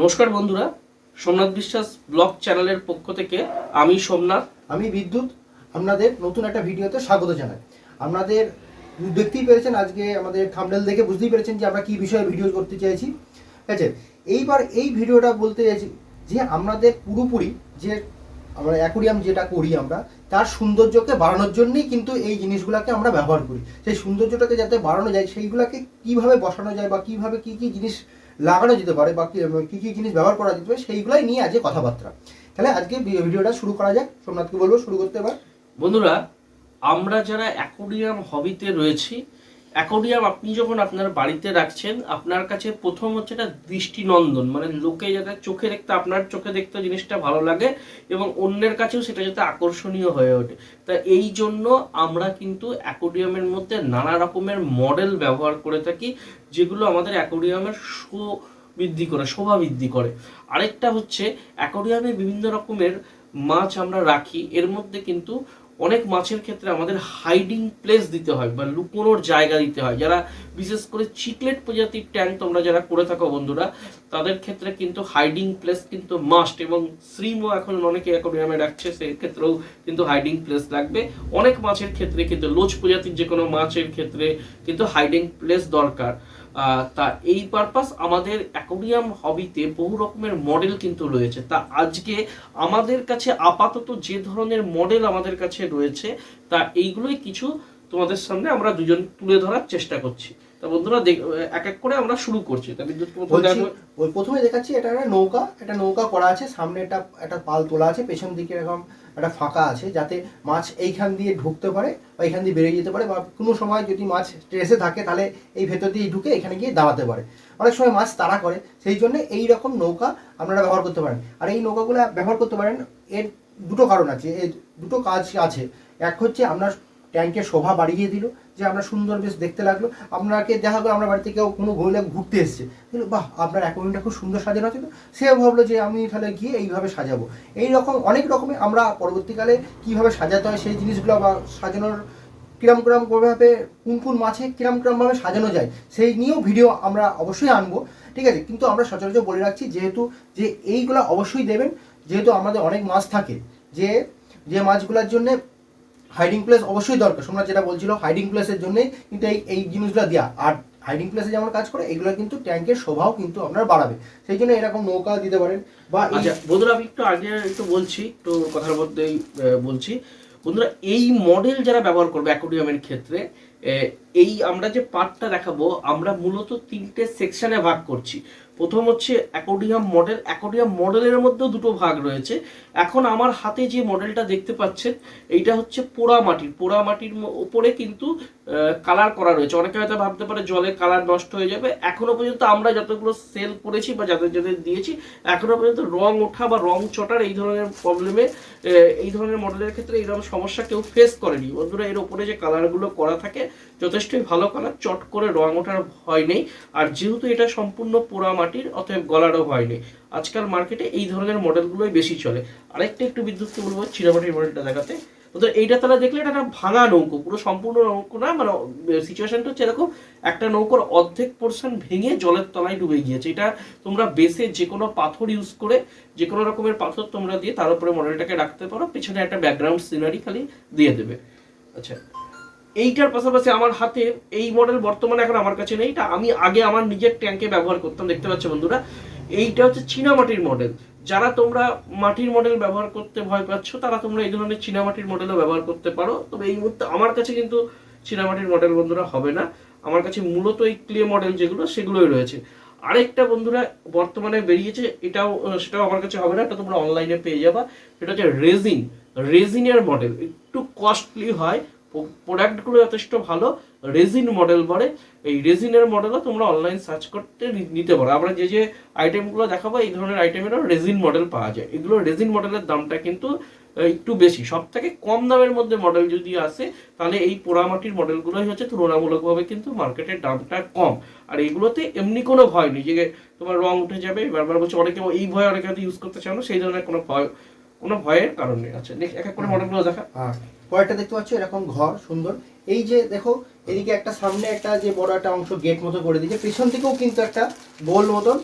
নমস্কার বন্ধুরা, সোমনাথ বিশ্বাস ব্লগ চ্যানেলের পক্ষ থেকে আমি সোমনাথ। আমি বিদ্যুৎ, আপনাদের নতুন একটা ভিডিওতে স্বাগত জানাই। আপনাদের দেখতেই পেরেছেন আজকে আমাদের থামনেল দেখে বুঝতেই পেরেছেন যে আমরা কি বিষয়ে ভিডিও করতে চাইছি। ঠিক আছে? এইবার এই ভিডিওটা বলতে চাইছি যে আমাদের পুরোপুরি যে আমরা অ্যাকোরিয়াম যেটা করি আমরা, তার সৌন্দর্যকে বাড়ানোর জন্যই কিন্তু এই জিনিসগুলোকে আমরা ব্যবহার করি। সেই সৌন্দর্যটাকে যাতে বাড়ানো যায়, সেইগুলোকে কীভাবে বসানো যায় বা কীভাবে কি কি জিনিস লাগানো যেতে পারে বা কী কি জিনিস ব্যবহার করা যেতে পারে সেইগুলোই নিয়ে আজকে কথাবার্তা। তাহলে আজকে ভিডিওটা শুরু করা যাক। সোমনাথকে বলব, শুরু করতে পার বন্ধুরা, আমরা যারা অ্যাকোরিয়াম হবিতে রয়েছি অ্যাকোরিয়াম আপনি যখন আপনার বাড়িতে রাখছেন, আপনার কাছে প্রথম হচ্ছে এটা দৃষ্টিনন্দন মানে লোকে যাতে চোখে দেখতে, আপনার চোখে দেখতে জিনিসটা ভালো লাগে এবং অন্যের কাছেও সেটা যাতে আকর্ষণীয় হয়ে ওঠে। তা এই জন্য আমরা কিন্তু অ্যাকোরিয়ামের মধ্যে নানা রকমের মডেল ব্যবহার করে থাকি, যেগুলো আমাদের অ্যাকোরিয়ামের শো বৃদ্ধি করে, শোভা বৃদ্ধি করে। আরেকটা হচ্ছে অ্যাকোরিয়ামে বিভিন্ন রকমের মাছ আমরা রাখি, এর মধ্যে কিন্তু অনেক মাছের ক্ষেত্রে আমাদের হাইডিং প্লেস দিতে হয় বা লুকোনোর জায়গা দিতে হয়। যারা বিশেষ করে চিকলেট প্রজাতির ট্যাঙ্ক তোমরা যারা করে থাকো বন্ধুরা, তাদের ক্ষেত্রে কিন্তু হাইডিং প্লেস কিন্তু মাস্ট এবং শ্রিমও এখন অনেকে অ্যাকোরিয়ামে রাখছে সেক্ষেত্রেও কিন্তু হাইডিং প্লেস লাগবে। অনেক মাছের ক্ষেত্রে কিন্তু লোচ প্রজাতির যে কোনো মাছের ক্ষেত্রে কিন্তু হাইডিং প্লেস দরকার। তা এই পারপাস আমাদের অ্যাকোরিয়াম হবিতে বহু রকমের মডেল কিন্তু রয়েছে। তা আজকে আমাদের কাছে আপাতত যে ধরনের মডেল আমাদের কাছে রয়েছে তা এইগুলোই কিছু তোমাদের সামনে আমরা দুজন তুলে ধরার চেষ্টা করছি। তা বন্ধুরা এক এক করে আমরা শুরু করছি। তা বিদ্যুৎ প্রথমে দেখাচ্ছি এটা একটা নৌকা একটা নৌকা করা আছে সামনে একটা একটা পাল তোলা আছে পেছন দিকে এরকম একটা ফাঁকা আছে যাতে মাছ এইখান দিয়ে ঢুকতে পারে বা এইখান দিয়ে বেরিয়ে যেতে পারে বা কোনো সময় যদি মাছ ট্রেসে থাকে তাহলে এই ভেতর দিয়ে ঢুকে এখানে গিয়ে দাঁড়াতে পারে। অনেক সময় মাছ তাড়া করে, সেই জন্য এই রকম নৌকা আপনারা ব্যবহার করতে পারেন। আর এই নৌকাগুলো ব্যবহার করতে পারেন, এর দুটো কারণ আছে, এর দুটো কাজ আছে। এক হচ্ছে আপনার ট্যাঙ্কের শোভা বাড়িয়ে দিল, যে আমরা সুন্দর বেশ দেখতে লাগল। আপনাকে দেখা গেলো আমরা বাড়িতে কেউ কোনো ঘুরলে ঘুরতে এসছে। বাহ, আপনার অ্যাকোরিয়ামটা খুব সুন্দর সাজানো ছিল। সে ভাবলো যে আমি তাহলে গিয়ে এইভাবে সাজাবো। এই রকম, অনেক রকমের আমরা পরবর্তীকালে কীভাবে সাজাতে হয় সেই জিনিসগুলো বা সাজানোর কিরম কিরম ভাবে কোন কোন মাছে কিরম কিরম ভাবে সাজানো যায়, সেই নিয়েও ভিডিও আমরা অবশ্যই আনব। ঠিক আছে? কিন্তু আমরা সচরাচর বলে রাখছি, যেহেতু, যে এইগুলো অবশ্যই দেবেন, যেহেতু আমাদের অনেক মাছ থাকে, যে যে মাছগুলোর জন্য হাইডিং প্লেস অবশ্যই দরকার। সোমনাথ যেটা বলছিল হাইডিং প্লেসের জন্য কিন্তু এই এই জিনিসগুলো দেওয়া আর হাইডিং প্লেসে যেমন কাজ করে, এগুলো কিন্তু ট্যাঙ্কের শোভাও কিন্তু আপনার বাড়াবে। সেই জন্য এরকম নৌকা দিতে পারেন বা আচ্ছা বন্ধুরা, আমি একটু আগে একটু বলছি, একটু কথার মধ্যেই বলছি। বন্ধুরা, এই মডেল যারা ব্যবহার করবে অ্যাকোরিয়ামের ক্ষেত্রে এই আমরা যে পার্টটা দেখাবো, আমরা মূলত তিনটে সেকশনে ভাগ করছি। প্রথম হচ্ছে অ্যাকোডিয়াম মডেল অ্যাকোডিয়াম মডেলের মধ্যেও দুটো ভাগ রয়েছে। এখন আমার হাতে যে মডেলটা দেখতে পাচ্ছেন, এইটা হচ্ছে পোড়া মাটির। পোড়া মাটির ওপরে কিন্তু কালার করা রয়েছে। অনেকে হয়তো ভাবতে পারে জলে কালার নষ্ট হয়ে যাবে। এখনও পর্যন্ত আমরা যতগুলো সেল করেছি বা যাদের যাদের দিয়েছি, এখনও পর্যন্ত রং ওঠা বা রং চটার এই ধরনের প্রবলেমে এই ধরনের মডেলের ক্ষেত্রে এইরকম সমস্যা কেউ ফেস করেনি। বন্ধুরা, এর ওপরে যে কালারগুলো করা থাকে, যথেষ্টই ভালো কালার চট করে রং ওঠার ভয় নেই। আর যেহেতু এটা সম্পূর্ণ পোড়া মাটির, অতএব গলারও ভয় নেই। আজকাল মার্কেটে এই ধরনের মডেলগুলোই বেশি চলে। আরেকটা একটু বিদ্যুৎকে বলব চিরামাটির মডেলটা দেখাতে। ওদের এইটা তারা দেখলে এটা একটা ভাঙা নৌকো, পুরো সম্পূর্ণ নৌকো না মানে সিচুয়েশনটা হচ্ছে এরকম, একটা নৌকোর অর্ধেক পোর্শন ভেঙে জলের তলায় ডুবে গিয়েছে। এটা তোমরা বেসে যে কোনো পাথর ইউজ করে যে কোনো রকমের পাথর তোমরা দিয়ে তার উপরে মডেলটাকে রাখতে পারো, পেছনে একটা ব্যাকগ্রাউন্ড সিনারি খালি দিয়ে দেবে। আচ্ছা এইটার পাশাপাশি আমার হাতে এই মডেল বর্তমানে এখন আমার কাছে নেই। এটা আমি আগে আমার নিজের ট্যাঙ্কে ব্যবহার করতাম, দেখতে পাচ্ছ বন্ধুরা। এইটা হচ্ছে চীনামাটির মডেল যারা তোমরা মাটির মডেল ব্যবহার করতে ভয় পাচ্ছ, তারা তোমরা এই ধরনের চীনামাটির মডেলও ব্যবহার করতে পারো। তবে এই মুহূর্তে আমার কাছে কিন্তু চীনামাটির মডেল বন্ধুরা হবে না। আমার কাছে মূলত এই ক্লে মডেল যেগুলো, সেগুলোই রয়েছে। আরেকটা বন্ধুরা বর্তমানে বেরিয়েছে, এটাও, সেটাও আমার কাছে হবে না, এটা তোমরা অনলাইনে পেয়ে যাবা। সেটা হচ্ছে রেজিন। রেজিনের মডেল একটু কস্টলি হয় প্রোডাক্টগুলো যথেষ্ট ভালো রেজিন মডেল বলে এই রেজিনের মডেলও তোমরা অনলাইন সার্চ করতে নিতে পারো। আমরা যে যে আইটেমগুলো দেখাবো, এই ধরনের আইটেমেরও রেজিন মডেল পাওয়া যায়। এগুলো রেজিন মডেলের দামটা কিন্তু একটু বেশি। সব থেকে কম দামের মধ্যে মডেল যদি আসে, তাহলে এই পোড়ামাটির মডেলগুলোই হচ্ছে তুলনামূলকভাবে কিন্তু মার্কেটের দামটা কম। আর এইগুলোতে এমনি কোনো ভয় নেই। যে তোমার রং উঠে যাবে, বারবার বলছে, অনেকে এই ভয়ে অনেকে হয়তো ইউজ করতে চাও সেই ধরনের কোনো ভয়, কোনো ভয়ের কারণ নেই। আচ্ছা এক এক করে মডেলগুলো দেখা। আর পরেরটা দেখতে পাচ্ছ এরকম ঘর সুন্দর। এই যে দেখো এদিকে একটা সামনে একটা যে বড় একটা অংশ গেট মতো করে দিয়েছে। পেছন থেকেও কিন্তু একটা গোল মতন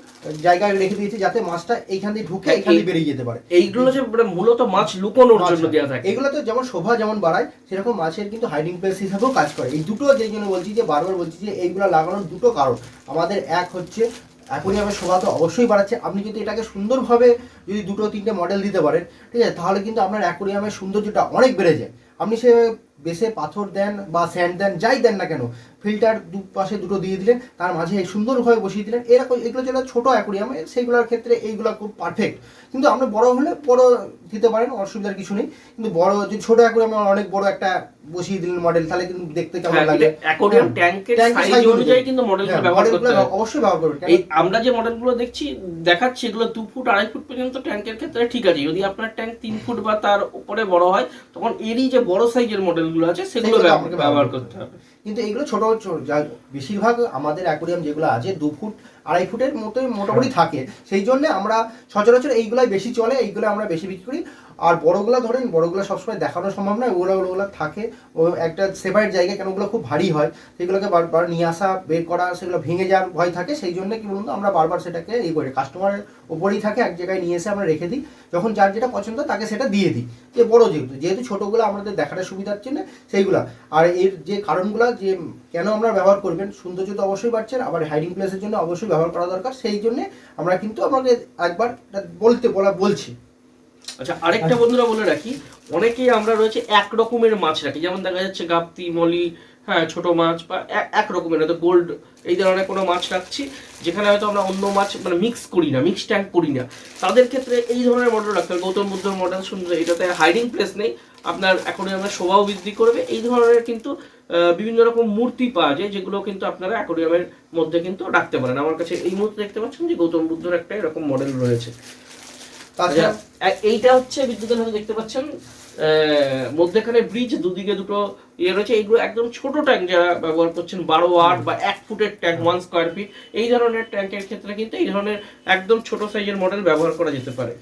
জায়গায় রেখে দিয়েছে যাতে মাছটা এইখান দিয়ে ঢুকে হ্যাঁ, এখান দিয়ে বেরিয়ে যেতে পারে। এইগুলো যে মানে মূলত মাছ লুকোনোর জন্য দেওয়া থাকে। এগুলো তো যেমন শোভা যেমন বাড়ায় সেরকম মাছের কিন্তু হাইডিং প্লেস হিসাবেও কাজ করে। এই দুটো যেই জন্য বলছি যে বারবার বলছি যে এইগুলো লাগানোর দুটো কারণ। আমাদের এক হচ্ছে অ্যাকোরিয়ামের শোভা তো অবশ্যই বাড়াচ্ছে। আপনি যদি এটাকে সুন্দরভাবে যদি দুটো, তিনটে মডেল দিতে পারেন, ঠিক আছে, তাহলে কিন্তু আপনার অ্যাকোরিয়ামের সৌন্দর্যটা অনেক বেড়ে যায়। আপনি সে বেশে পাথর দেন বা স্যান্ড দেন, যাই দেন না কেন ফিল্টার দু পাশে দুটো দিয়ে দিলেন তার মাঝে সুন্দরভাবে বসিয়ে দিলেন। এরকম এগুলো যেটা ছোটো অ্যাকোরিয়ামে সেইগুলোর ক্ষেত্রে এইগুলো খুব পারফেক্ট কিন্তু আপনি বড় হলে বড় দিতে পারেন অসুবিধার কিছু নেই। কিন্তু বড় যদি ছোট অ্যাকোরিয়ামে অনেক বড় একটা বসিয়ে দিলেন মডেল তাহলে কিন্তু দেখতে কেমন হ্যাঁ, লাগে? অ্যাকোরিয়াম ট্যাঙ্কের সাইজ অনুযায়ী কিন্তু মডেলগুলো হ্যাঁ, ব্যবহার করতে অবশ্যই ব্যবহার করবেন এই আমরা যে মডেলগুলো দেখছি দেখাচ্ছি এগুলো দু ফুট আড়াই ফুট পর্যন্ত ট্যাঙ্কের ক্ষেত্রে ঠিক আছে। যদি আপনার ট্যাঙ্ক তিন ফুট বা তার উপরে বড় হয় তখন এরই যে বড় সাইজের মডেলগুলো আছে সেগুলো ব্যবহার করতে হবে। কিন্তু এইগুলো ছোট ছোট যা- বেশিরভাগ আমাদের অ্যাকোরিয়াম যেগুলো আছে দু ফুট আড়াই ফুটের মতোই মোটামুটি হ্যাঁ। থাকে। সেই জন্য আমরা সচরাচর এইগুলাই বেশি চলে এইগুলো আমরা বেশি বিক্রি করি। আর বড়গুলো ধরেন, বড়গুলো সবসময় দেখানো সম্ভব নয়, ওগুলো ওগুলো থাকে। ও একটা সেপারেট জায়গায় কেন ওগুলো খুব ভারী হয়, সেগুলোকে বারবার নিয়ে আসা, বের করা, সেগুলো ভেঙে যাওয়ার ভয় থাকে। সেই জন্য কি বলুন তো, আমরা বারবার সেটাকে এই করি। কাস্টমারের ওপরেই থাকে, এক জায়গায় নিয়ে এসে আমরা রেখে দিই। যখন যার যেটা পছন্দ, তাকে সেটা দিয়ে দিই। যে বড় যেহেতু যেহেতু ছোটোগুলো আমাদের দেখাটা সুবিধার জন্য, সেইগুলা। আর এর যে কারণগুলো, যে কেন আমরা ব্যবহার করবেন সৌন্দর্য তো অবশ্যই বাড়ছে আবার হাইডিং প্লেসের জন্য অবশ্যই ব্যবহার করা দরকার। সেই জন্যে আমরা কিন্তু আমাকে একবার বলতে বলা, বলছি। আচ্ছা আরেকটা বন্ধুরা বলে রাখি, অনেকেই আমরা রয়েছে এক রকমের মাছ রাখি। যেমন দেখা যাচ্ছে গাপ্তি মলি হ্যাঁ ছোট মাছ বা এক- রকমের, হয়তো গোল্ড, এই ধরনের কোনো মাছ রাখছি, যেখানে হয়তো আমরা অন্য মাছ মানে মিক্স করি না মিক্স ট্যাঙ্ক করি না। তাদের ক্ষেত্রে এই ধরনের মডেল রাখতে হবে। গৌতম বুদ্ধর মডেল সুন্দর এটাতে হাইডিং প্লেস নেই। আপনার অ্যাকোরিয়ামের শোভাও বৃদ্ধি করবে। এই ধরনের কিন্তু বিভিন্ন রকম মূর্তি পাওয়া যায়, যেগুলো কিন্তু আপনারা অ্যাকোরিয়ামের মধ্যে কিন্তু রাখতে পারেন। আমার কাছে এই মুহূর্তে দেখতে পাচ্ছেন যে গৌতম বুদ্ধর একটা এরকম মডেল রয়েছে। এইটা হচ্ছে বিদ্যুতের হাতে দেখতে পাচ্ছেন মধ্যেখানে ব্রিজ দুদিকে দুটো ইয়ে রয়েছে এইগুলো একদম ছোট ট্যাঙ্ক যারা ব্যবহার করছেন বারো আট বা এক ফুটের ট্যাঙ্ক ওয়ান স্কোয়ার ফিট এই ধরনের ট্যাঙ্কের ক্ষেত্রে কিন্তু এই ধরনের একদম ছোট সাইজের মডেল ব্যবহার করা যেতে পারে।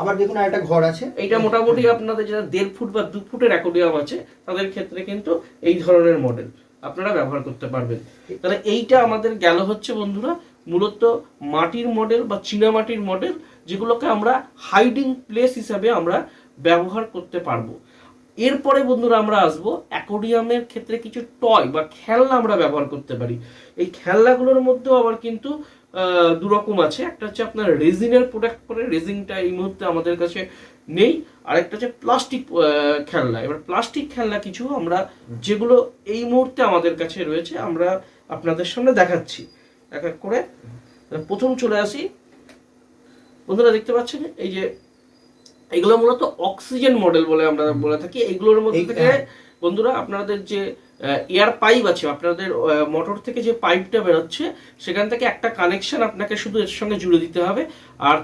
আবার দেখুন একটা ঘর আছে। এইটা মোটামুটি আপনাদের যারা দেড় ফুট বা দু ফুটের অ্যাকোডিয়াম আছে তাদের ক্ষেত্রে কিন্তু এই ধরনের মডেল আপনারা ব্যবহার করতে পারবেন। তাহলে এইটা আমাদের গেল হচ্ছে বন্ধুরা মূলত মাটির মডেল বা চীনামাটির মডেল যেগুলোকে আমরা হাইডিং প্লেস হিসাবে আমরা ব্যবহার করতে পারব। এরপরে বন্ধুরা আমরা আসব অ্যাকোডিয়ামের ক্ষেত্রে কিছু টয় বা খেলনা আমরা ব্যবহার করতে পারি। এই খেলনাগুলোর মধ্যেও আবার কিন্তু আহ, দু রকম আছে। একটা হচ্ছে আপনার রেজিনের প্রোডাক্ট করে রেজিনটা এই মুহূর্তে আমাদের কাছে নেই। আরেকটা হচ্ছে প্লাস্টিক খেলনা। এবার প্লাস্টিক খেলনা কিছু আমরা যেগুলো এই মুহূর্তে আমাদের কাছে রয়েছে আমরা আপনাদের সামনে দেখাচ্ছি। এক এক করে। প্রথম চলে আসি। বন্ধুরা দেখতে পাচ্ছেন? এই যে এগুলো মূলত অক্সিজেন মডেল বলে আমরা বলে থাকি। এগুলোর মধ্যে থেকে হ্যাঁ। বন্ধুরা আপনাদের যে এয়ার পাইপ আছে আপনাদের মোটর থেকে যে পাইপটা বেরোচ্ছে সেখান থেকে একটা কানেকশন আপনাকে শুধু এর সঙ্গে জুড়ে দিতে হবে। আর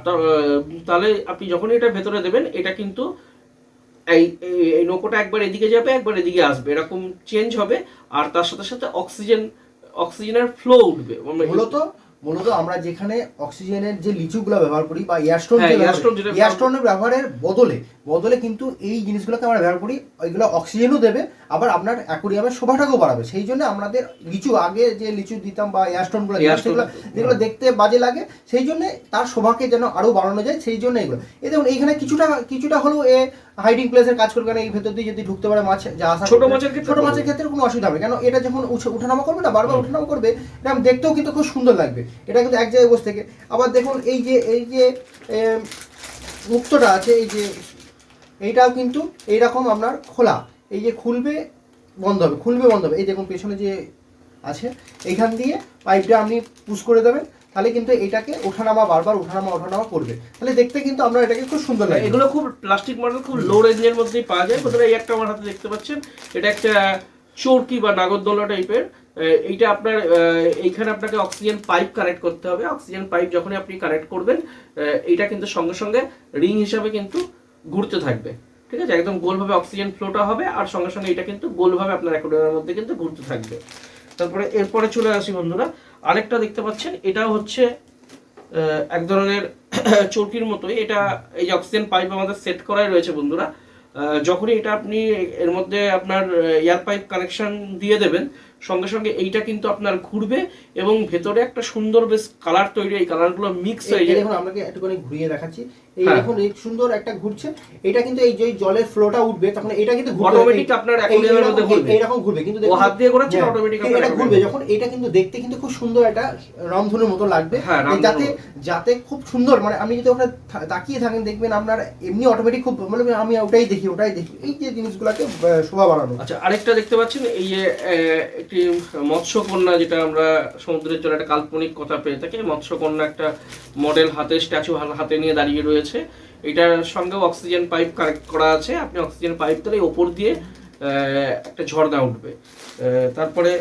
তাহলে আপনি যখনই এটা ভেতরে দেবেন এটা কিন্তু এই এই- নৌকোটা একবার এদিকে যাবে একবার এদিকে আসবে। এরকম চেঞ্জ হবে আর তার সাথে সাথে অক্সিজেন অক্সিজেনের ফ্লো উঠবে। মানে মূলত মূলত আমরা যেখানে অক্সিজেনের যে লিচুগুলো ব্যবহার করি বা এয়ারস্টোন এয়ারস্টোন এয়ারস্টোনের ব্যবহারের বদলে বদলে কিন্তু এই জিনিসগুলোকে আমরা ব্যবহার করি ওইগুলো অক্সিজেনও দেবে আবার আপনার অ্যাকোরিয়ামের শোভাটাকেও বাড়াবে। সেই জন্য আমাদের লিচু আগে যে লিচু দিতাম বা এয়ারস্টোনগুলো সেগুলো যেগুলো দেখতে বাজে লাগে সেই জন্য তার শোভাকে যেন আরও বাড়ানো যায় সেই জন্য এগুলো। এই দেখুন এইখানে কিছুটা কিছুটা হলেও এ হাইডিং প্লেসের কাজ করবে না এই ভেতর দিয়ে যদি ঢুকতে পারে মাছ যা আসা ছোট। মাছের ক্ষেত্রে ছোট মাছের ক্ষেত্রে কোনো অসুবিধা হবে কেন এটা যখন উঠে ওঠানামা করবে না বারবার ওঠানামা করবে এটা দেখতেও কিন্তু খুব সুন্দর লাগবে। এটা কিন্তু এক জায়গায় বসে থেকে। আবার দেখুন এই যে এই যে মুক্তটা আছে এই যে এইটাও কিন্তু এইরকম আপনার খোলা। এই যে খুলবে, বন্ধ হবে, খুলবে, বন্ধ হবে। এই দেখুন, পেছনে যে আছে, এইখান দিয়ে পাইপটা আপনি পুশ করে দেবেন, তাহলে কিন্তু এটাকে ওঠানামা বারবার, ওঠানামা ওঠানামা করবে। তাহলে দেখতে কিন্তু আমরা এটাকে খুব সুন্দর লাগে এগুলো খুব প্লাস্টিক মডেল খুব লো রেঞ্জের মধ্যেই পাওয়া যায়। বন্ধুরা, এই একটা আমার হাতে দেখতে পাচ্ছেন, এটা একটা চরকি বা নাগরদোলা টাইপের এইটা আপনার এইখানে আপনাকে অক্সিজেন পাইপ কানেক্ট করতে হবে। অক্সিজেন পাইপ যখনই আপনি কানেক্ট করবেন এইটা কিন্তু সঙ্গে সঙ্গে রিং হিসাবে কিন্তু ঘুরতে থাকবে ঠিক আছে? একদম গোলভাবে অক্সিজেন ফ্লোটা হবে আর সঙ্গে সঙ্গে এটা কিন্তু গোলভাবে আপনার অ্যাকোডিয়ামের মধ্যে কিন্তু ঘুরতে থাকবে। তারপরে এরপরে চলে আসি বন্ধুরা আরেকটা দেখতে পাচ্ছেন এটাও হচ্ছে এক ধরনের চরকির মতোই। এটা এই অক্সিজেন পাইপ আমাদের সেট করাই রয়েছে বন্ধুরা। যখনই এটা আপনি এর মধ্যে আপনার এয়ার পাইপ কানেকশন দিয়ে দেবেন সঙ্গে সঙ্গে এইটা কিন্তু আপনার ঘুরবে এবং ভেতরে একটা সুন্দর বেশ কালার তৈরি এই কালারগুলো মিক্স হয়ে যায় দেখুন আপনাকে একটুখানি ঘুরিয়ে দেখাচ্ছি? এই হ্যাঁ। দেখুন এই সুন্দর একটা ঘুরছে। এটা কিন্তু এই যে জলের ফ্লোটা উঠবে তখন এটা কিন্তু এই- আপনার এইরকম- মধ্যে ঘুরবে। এইরকম ঘুরবে। কিন্তু ও হাত দিয়ে হ্যাঁ, অটোমেটিক এটা ঘুরবে। যখন এটা কিন্তু দেখতে কিন্তু খুব সুন্দর একটা রামধনুর মতো লাগবে। হ্যাঁ, যাতে যাতে খুব সুন্দর মানে আপনি যদি ওখানে তাকিয়ে থাকেন দেখবেন আপনার এমনি অটোমেটিক খুব মানে আমি ওটাই দেখি ওটাই দেখি। এই যে জিনিসগুলোকে শোভা বাড়ানো। আচ্ছা আরেকটা দেখতে পাচ্ছেন এই যে একটি মৎস্যকন্যা যেটা আমরা সমুদ্রের জলে একটা কাল্পনিক কথা পেয়ে থাকি। মৎস্যকন্যা একটা মডেল হাতে স্ট্যাচু হাতে নিয়ে দাঁড়িয়ে রয়েছে। এটার সঙ্গে অক্সিজেন পাইপ কানেক্ট করা আছে। আপনি অক্সিজেন পাইপ দিলে ওপর দিয়ে একটা ঝর্ণা উঠবে। তারপরে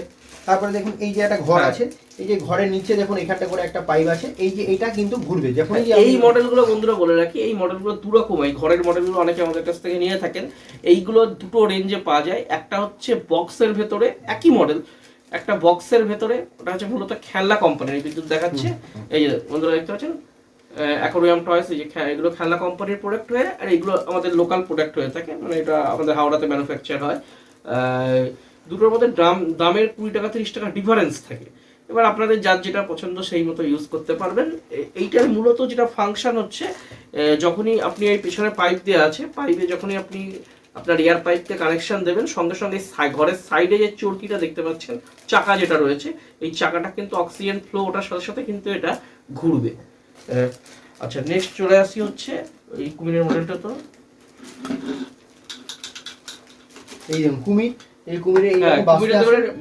তারপরে দেখুন এই যে একটা ঘর হ্যাঁ। আছে এই যে ঘরের নিচে দেখুন এখানটা করে একটা পাইপ আছে। এই যে এটা কিন্তু ঘুরবে যখন হ্যাঁ, এই মডেলগুলো বন্ধুরা বলে রাখি এই মডেলগুলো দু রকম এই ঘরের মডেলগুলো অনেকে আমাদের কাছ থেকে নিয়ে থাকেন। এইগুলো দুটো রেঞ্জে পাওয়া যায়। একটা হচ্ছে বক্সের ভেতরে একই মডেল একটা বক্সের ভেতরে ওটা হচ্ছে মূলত খেলনা কোম্পানির বিদ্যুৎ দেখাচ্ছে। এই যে বন্ধুরা দেখতে পাচ্ছেন অ্যাকোরিয়াম টয়েস এই যে এগুলো খেলনা কোম্পানির প্রোডাক্ট হয়ে, আর এগুলো আমাদের লোকাল প্রোডাক্ট হয়ে থাকে মানে এটা আমাদের হাওড়াতে ম্যানুফ্যাকচার হয়। দুটোর মধ্যে দাম, দামের কুড়ি টাকা, তিরিশ টাকা ডিফারেন্স থাকে। এবার আপনাদের যার যেটা পছন্দ সেই মতো ইউজ করতে পারবেন। এইটার মূলত যেটা ফাংশন হচ্ছে যখনই আপনি এই পেছনে পাইপ দেওয়া আছে পাইপে যখনই আপনি আপনার এয়ার পাইপকে কানেকশন দেবেন, সঙ্গে সঙ্গে ঘরের সাইডে যে চরকিটা দেখতে পাচ্ছেন, চাকা যেটা রয়েছে, এই চাকাটা কিন্তু অক্সিজেন ফ্লো ওটার সাথে সাথে কিন্তু এটা ঘুরবে। আচ্ছা নেক্সট চলে আসি হচ্ছে এই কুমিরের মডেলটা তো। এই দেখুন কুমির এই কুমিরে এই হ্যাঁ,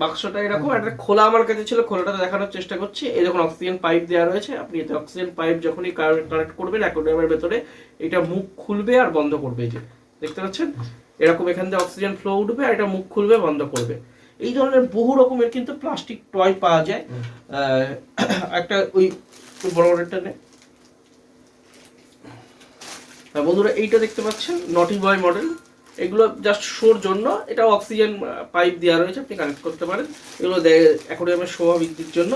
বাক্সটা এরকম একটা খোলা আমার কাছে ছিল খোলাটা দেখানোর চেষ্টা করছি। এই দেখুন অক্সিজেন পাইপ দেওয়া রয়েছে আপনি এতে অক্সিজেন পাইপ যখনই কানেক্ট করবেন অ্যাকোরিয়ামের ভেতরে এটা মুখ খুলবে আর বন্ধ করবে এই যে। দেখতে পাচ্ছেন? এরকম এখান থেকে অক্সিজেন ফ্লো উঠবে আর এটা মুখ খুলবে বন্ধ করবে। এই ধরনের বহু রকমের কিন্তু প্লাস্টিক টয় পাওয়া যায়। আহ, একটা ওই বড় বড়টা নে হ্যাঁ, বন্ধুরা এইটা দেখতে পাচ্ছেন নটি বয় মডেল এগুলো জাস্ট শোর জন্য এটা অক্সিজেন পাইপ দেওয়া রয়েছে আপনি কানেক্ট করতে পারেন। এগুলো অ্যাকোরিয়ামের শোভা বৃদ্ধির জন্য।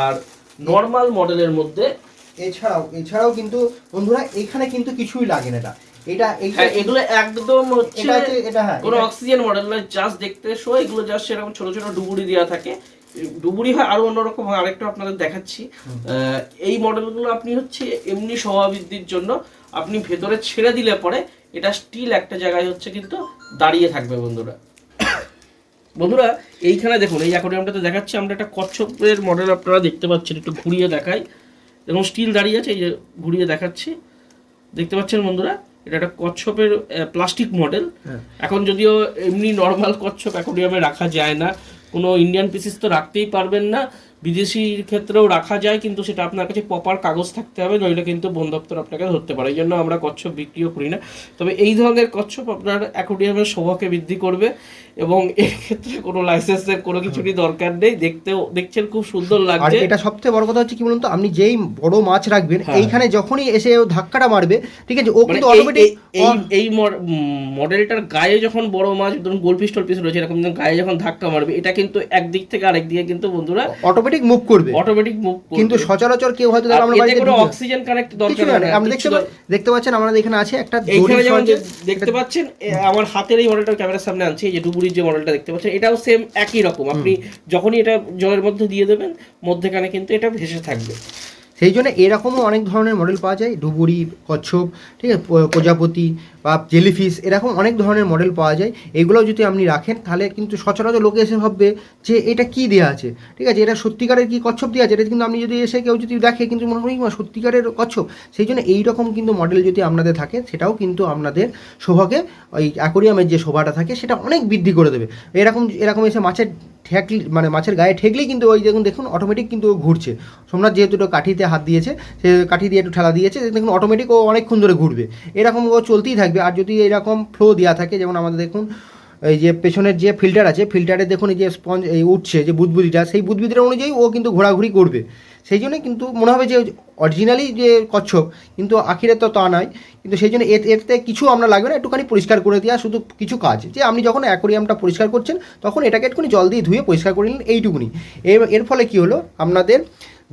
আর নর্মাল মডেলের মধ্যে এছাড়াও এছাড়াও কিন্তু বন্ধুরা এখানে কিন্তু কিছুই লাগে না এটা। এটা হ্যাঁ এগুলো একদম হচ্ছে এটা হ্যাঁ কোনো অক্সিজেন মডেল নয় জাস্ট দেখতে শো এগুলো জাস্ট সেরকম ছোট ছোট ডুবুরি দেওয়া থাকে। ডুবুরি হয় আরও অন্যরকম হয় আরেকটা আপনাদের দেখাচ্ছি। আহ, এই মডেলগুলো আপনি হচ্ছে এমনি স্বভাবৃদ্ধির জন্য আপনি ভেতরে ছেড়ে দিলে পরে এটা স্টিল একটা জায়গায় হচ্ছে কিন্তু দাঁড়িয়ে থাকবে বন্ধুরা। বন্ধুরা এইখানে দেখুন এই অ্যাকোরিয়ামটাতে দেখাচ্ছি আমরা একটা কচ্ছপের মডেল আপনারা দেখতে পাচ্ছেন একটু ঘুরিয়ে দেখাই। এবং স্টিল দাঁড়িয়ে আছে এই যে ঘুরিয়ে দেখাচ্ছি। দেখতে পাচ্ছেন বন্ধুরা এটা একটা কচ্ছপের প্লাস্টিক মডেল হ্যাঁ। এখন যদিও এমনি নর্মাল কচ্ছপ অ্যাকোরিয়ামে রাখা যায় না কোনো ইন্ডিয়ান পিসিস তো রাখতেই পারবেন না। বিদেশির ক্ষেত্রেও রাখা যায় কিন্তু সেটা আপনার কাছে প্রপার কাগজ থাকতে হবে নইলে কিন্তু বন দপ্তর আপনাকে ধরতে পারে। এই জন্য আমরা কচ্ছপ বিক্রিও করি না। তবে এই ধরনের কচ্ছপ আপনার অ্যাকোরিয়ামের শোভাকে বৃদ্ধি করবে এবং এর ক্ষেত্রে কোনো লাইসেন্সের কোনো কিছুরই দরকার নেই। দেখতেও দেখছেন খুব সুন্দর লাগছে। এটা সবচেয়ে বড় কথা হচ্ছে কি বলুন তো আপনি যেই বড় মাছ রাখবেন হ্যাঁ। এইখানে যখনই এসে ও ধাক্কাটা মারবে ঠিক আছে ও মানে কিন্তু অটোমেটিক এই- এই মডেলটার গায়ে যখন বড় মাছ ধরুন গোলপিস টোলপিস রয়েছে এরকম যখন গায়ে যখন ধাক্কা মারবে এটা কিন্তু একদিক থেকে আরেক দিকে কিন্তু বন্ধুরা অটোমেটিক মুভ করবে। অটোমেটিক মুভ করবে। কিন্তু সচরাচর কেউ হয়তো আমরা বাড়িতে কোনো অক্সিজেন কানেক্ট দরকার নেই আপনি দেখতে দেখতে পাচ্ছেন আমাদের এখানে আছে একটা এইখানে যেমন দেখতে পাচ্ছেন আমার হাতের এই মডেলটা ক্যামেরার সামনে আনছি এই যে ডুবুরির যে মডেলটা দেখতে পাচ্ছেন এটাও সেম একই রকম। আপনি যখনই এটা জলের মধ্যে দিয়ে দেবেন মধ্যেখানে কিন্তু এটা ভেসে থাকবে। সেই জন্য এরকমও অনেক ধরনের মডেল পাওয়া যায়। ডুবুরি, কচ্ছপ, ঠিক আছে প্রজাপতি বা জেলিফিশ এরকম অনেক ধরনের মডেল পাওয়া যায়। এগুলো যদি আপনি রাখেন, তাহলে কিন্তু সচরাচর লোকে এসে ভাববে যে এটা কি দেওয়া আছে? ঠিক আছে, এটা সত্যিকারের কি কচ্ছপ দেওয়া আছে? এটা কিন্তু আপনি যদি এসে কেউ যদি দেখে কিন্তু মনে করি সত্যিকারের কচ্ছপ। সেই জন্য এইরকম কিন্তু মডেল যদি আপনাদের থাকে, সেটাও কিন্তু আপনাদের শোভাকে, ওই অ্যাকোরিয়ামের যে শোভাটা থাকে, সেটা অনেক বৃদ্ধি করে দেবে। এরকম এরকম এসে মাছের ঠেকলি মানে মাছের গায়ে ঠেকলেই কিন্তু ওই দেখুন দেখুন অটোমেটিক কিন্তু ও ঘুরছে। সোমনাথ যেহেতু ওটা কাঠিতে হাত দিয়েছে, সে কাঠি দিয়ে একটু ঠেলা দিয়েছে, দেখুন অটোমেটিক ও অনেকক্ষণ ধরে ঘুরবে। এরকম ও চলতেই থাকবে, আর যদি এরকম ফ্লো দেওয়া থাকে, যেমন আমাদের দেখুন, এই যে পেছনের যে ফিল্টার আছে ফিল্টারে দেখুন এই যে স্পঞ্জ এই উঠছে যে বুদবুদিটা, সেই বুদবুদিটা অনুযায়ী ও কিন্তু ঘোরাঘুরি করবে। সেই জন্যই কিন্তু মনে হবে যে অরিজিনালি যে কচ্ছপ, কিন্তু আখিরে তো তা নয় কিন্তু সেই জন্য এতে কিছু আমরা লাগবে না, একটুখানি পরিষ্কার করে দেওয়া শুধু কিছু কাজ। যে আপনি যখন অ্যাকোরিয়ামটা পরিষ্কার করছেন, তখন এটাকে একটুখানি জল দিয়ে ধুয়ে পরিষ্কার করে নিলেন এইটুকুনি। এর এর ফলে কী হলো? আপনাদের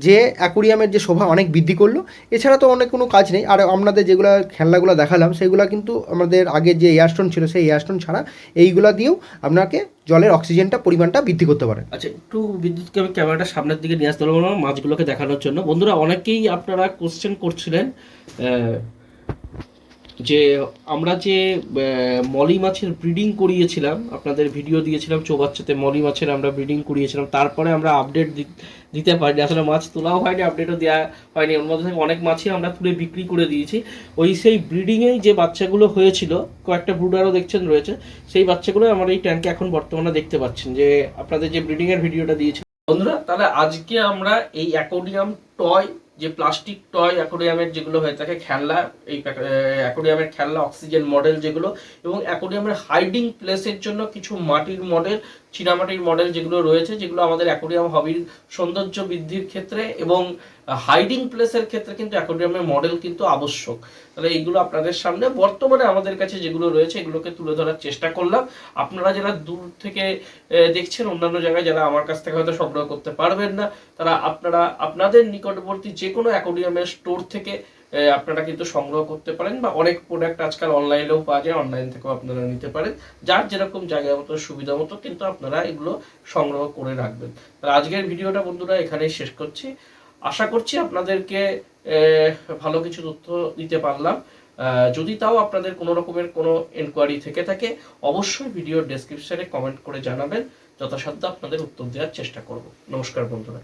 যে অ্যাকুরিয়ামের যে শোভা অনেক বৃদ্ধি করল, এছাড়া তো অনেক কোনো কাজ নেই। আর আপনাদের যেগুলো খেলনাগুলো দেখালাম, সেগুলো কিন্তু আমাদের আগে যে এয়ারস্টোন ছিল, সেই এয়ারস্টোন ছাড়া এইগুলা দিয়েও আপনাকে জলের অক্সিজেনটা পরিমাণটা বৃদ্ধি করতে পারে। আচ্ছা একটু বিদ্যুৎকে আমি ক্যামেরাটা সামনের দিকে নিয়ে আসতে পারব মাছগুলোকে দেখানোর জন্য। বন্ধুরা, অনেকেই আপনারা কোশ্চেন করছিলেন যে আমরা যে মলি মাছের ব্রিডিং করিয়েছিলাম, আপনাদের ভিডিও দিয়েছিলাম চৌবাচ্চাতে মলি মাছের আমরা ব্রিডিং করিয়েছিলাম, তারপরে আমরা আপডেট দিতে পারিনি, আসলে মাছ তোলাও হয়নি আপডেটও দেওয়া হয়নি ওর মধ্যে অনেক মাছই আমরা তুলে বিক্রি করে দিয়েছি। ওই সেই ব্রিডিংয়েই যে বাচ্চাগুলো হয়েছিল, কয়েকটা ব্রুডারও দেখছেন রয়েছে, সেই বাচ্চাগুলো আমার এই ট্যাঙ্কে এখন বর্তমানে দেখতে পাচ্ছেন, যে আপনাদের যে ব্রিডিংয়ের ভিডিওটা দিয়েছি। বন্ধুরা, তাহলে আজকে আমরা এই অ্যাকোডিয়াম টয় যে প্লাস্টিক টয়, অ্যাকোরিয়ামের যেগুলো হয়ে থাকে খেলনা, এই অ্যাকোরিয়ামের খেলনা, অক্সিজেন মডেল যেগুলো এবং অ্যাকোরিয়ামের হাইডিং প্লেসের জন্য কিছু মাটির মডেল চীনামাটির মডেল যেগুলো রয়েছে, যেগুলো আমাদের অ্যাকোরিয়াম হবির সৌন্দর্য বৃদ্ধির ক্ষেত্রে এবং হাইডিং প্লেসের ক্ষেত্রে কিন্তু অ্যাকোডিয়ামের মডেল কিন্তু আবশ্যক। তাহলে এইগুলো আপনাদের সামনে। বর্তমানে আমাদের কাছে যেগুলো রয়েছে, এগুলোকে তুলে ধরার চেষ্টা করলাম। আপনারা যারা দূর থেকে দেখছেন অন্যান্য জায়গায়, যারা আমার কাছ থেকে হয়তো সংগ্রহ করতে পারবেন না, তারা আপনারা, আপনাদের নিকটবর্তী যে কোনো অ্যাকোডিয়ামের স্টোর থেকে আপনারা কিন্তু সংগ্রহ করতে পারেন বা অনেক প্রোডাক্ট আজকাল অনলাইনেও পাওয়া যায় অনলাইন থেকেও আপনারা নিতে পারেন। যার যেরকম জায়গা মতো, সুবিধা মতো কিন্তু আপনারা এগুলো সংগ্রহ করে রাখবেন। তাহলে আজকের ভিডিওটা বন্ধুরা এখানেই শেষ করছি। আশা করছি আপনাদেরকে ভালো কিছু তথ্য দিতে পারলাম। যদি তাও আপনাদের কোনো রকমের কোনো এনকোয়ারি থেকে থাকে, অবশ্যই ভিডিও ডেসক্রিপশনে কমেন্ট করে জানাবেন। যথাসাধ্য আপনাদের উত্তর দেওয়ার চেষ্টা করব। নমস্কার বন্ধুরা।